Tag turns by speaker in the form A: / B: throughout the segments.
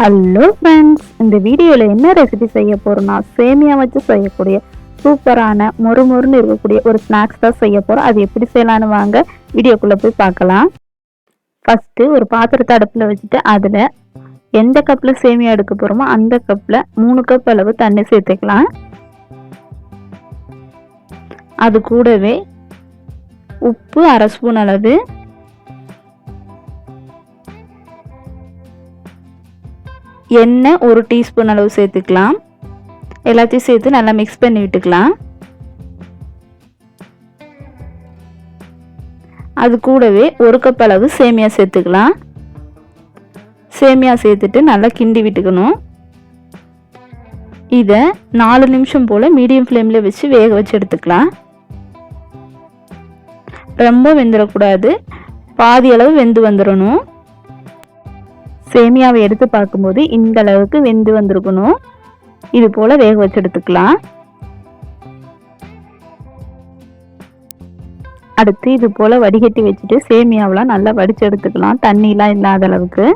A: Hello friends இந்த வீடியோவில் என்ன ரெசிபி செய்ய போகிறோம்னா சேமியா வச்சு செய்யக்கூடிய சூப்பரான மொறு மொறுன்னு இருக்கக்கூடிய ஒரு ஸ்நாக்ஸ் தான் செய்ய போகிறோம் அது எப்படி செய்யலான்னு வாங்க வீடியோக்குள்ளே போய் பார்க்கலாம். ஃபஸ்ட்டு ஒரு பாத்திரத்தை அடுப்பில் வச்சுட்டு அதில் எந்த கப்பில் சேமியா எடுக்க போகிறோமோ அந்த கப்பில் மூணு கப் அளவு தண்ணி சேர்த்துக்கலாம். அது கூடவே உப்பு அரை ஸ்பூன் அளவு எண்ணெய் ஒரு டீஸ்பூன் அளவு சேர்த்துக்கலாம். எல்லாத்தையும் சேர்த்து நல்லா மிக்ஸ் பண்ணி விட்டுக்கலாம். அது கூடவே ஒரு கப் அளவு சேமியா சேர்த்துக்கலாம். சேமியா சேர்த்துட்டு நல்லா கிண்டி விட்டுக்கணும். இதை நாலு நிமிஷம் போல் மீடியம் ஃப்ளேமில் வச்சு வேக வச்சு எடுத்துக்கலாம். ரொம்ப வெந்துடக்கூடாது பாதி அளவு வெந்து வந்துடணும் சேமியாவை எடுத்து பார்க்கும்போது இந்த அளவுக்கு வெந்து வந்திருக்கணும். இது போல வேக வச்சு எடுத்துக்கலாம் அடுத்து இது போல வடிகட்டி வச்சுட்டு சேமியாவெலாம் நல்லா வடிச்சு எடுத்துக்கலாம் தண்ணிலாம் இல்லாத அளவுக்கு.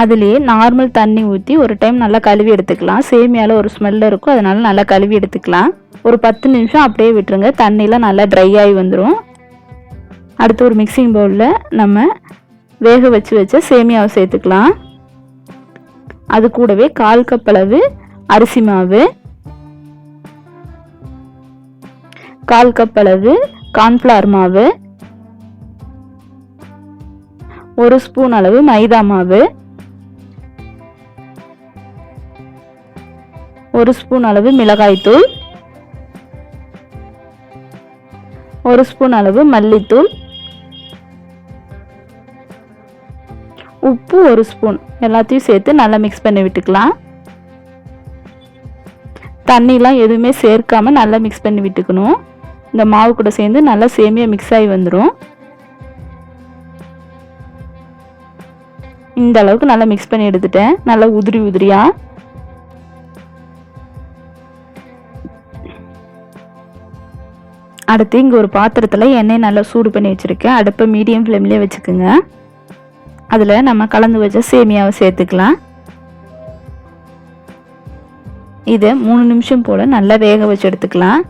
A: அதுலேயே நார்மல் தண்ணி ஊற்றி ஒரு டைம் நல்லா கழுவி எடுத்துக்கலாம். சேமியாவில் ஒரு ஸ்மெல் இருக்கும் அதனால நல்லா கழுவி எடுத்துக்கலாம். ஒரு பத்து நிமிஷம் அப்படியே விட்டுருங்க. தண்ணியெலாம் நல்லா ட்ரை ஆகி வந்துடும் அடுத்து ஒரு மிக்சிங் பவுலில் நம்ம வேக வச்சு வச்ச சேமியாவை சேர்த்துக்கலாம். அது கூடவே கால் கப் அளவு அரிசி மாவு. கால் கப் அளவு கார்ன்ஃப்ளவர் மாவு. ஒரு ஸ்பூன் அளவு மைதா மாவு. ஒரு ஸ்பூன் அளவு மிளகாய்த்தூள் ஒரு ஸ்பூன் அளவு மல்லித்தூள். உப்பு ஒரு ஸ்பூன். எல்லாத்தையும் சேர்த்து நல்லா மிக்ஸ் பண்ணி விட்டுக்கலாம். தண்ணிலாம் எதுவுமே சேர்க்காமல் நல்லா மிக்ஸ் பண்ணி விட்டுக்கணும். இந்த மாவு கூட சேர்ந்து நல்லா சேமியா மிக்ஸ் ஆகி வந்துடும் இந்த அளவுக்கு நல்லா மிக்ஸ் பண்ணி எடுத்துட்டேன். நல்லா உதிரி உதிரியா. அடுத்து இங்கே ஒரு பாத்திரத்தில் எண்ணெய் நல்லா சூடு பண்ணி வச்சுருக்கேன். அடுப்பை மீடியம் ஃப்ளேம்லேயே வச்சுக்கோங்க. அதில் நம்ம கலந்து வச்ச சேமியாவை சேர்த்துக்கலாம். இதை மூணு நிமிஷம் போல் நல்லா வேக வச்சு எடுத்துக்கலாம்.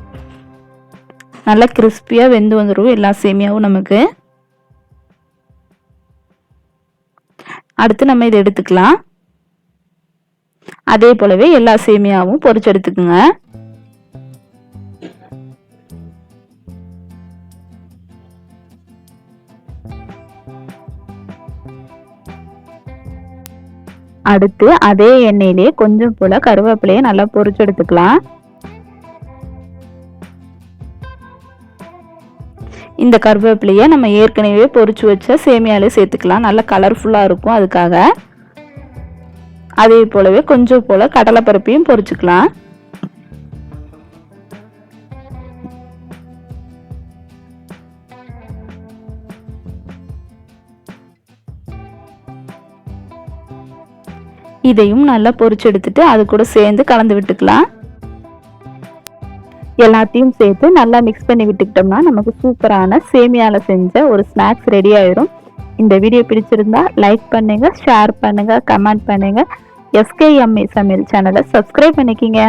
A: நல்லா கிறிஸ்பியாக வெந்து வந்துடும் எல்லா சேமியாவும் நமக்கு. அடுத்து நம்ம இதை எடுத்துக்கலாம். அதே போலவே எல்லா சேமியாவும் பொறிச்சு எடுத்துக்கோங்க. அடுத்து அதே எண்ணெயிலே கொஞ்சம் போல கருவேப்பிலையை நல்லா பொரிச்சு எடுத்துக்கலாம். இந்த கருவேப்பிலையை நம்ம ஏற்கனவே பொறிச்சு வச்ச சேமியாலே சேர்த்துக்கலாம். நல்லா கலர்ஃபுல்லாக இருக்கும் அதுக்காக. அதே போலவே கொஞ்சம் போல கடலைப்பருப்பையும் பொறிச்சுக்கலாம் இதையும் நல்லா பொறிச்சு எடுத்துட்டு அது கூட சேர்ந்து கலந்து விட்டுக்கலாம். எல்லாத்தையும் சேர்த்து நல்லா மிக்ஸ் பண்ணி விட்டுக்கிட்டோம்னா நமக்கு சூப்பரான சேமியாவில் செஞ்ச ஒரு ஸ்நாக்ஸ் ரெடி ஆயிரும். இந்த வீடியோ பிடிச்சிருந்தா லைக் பண்ணுங்க ஷேர் பண்ணுங்க கமெண்ட் பண்ணுங்க. எஸ்கேஎம்ஏ சமையல் சேனலை சப்ஸ்கிரைப் பண்ணிக்கிங்க.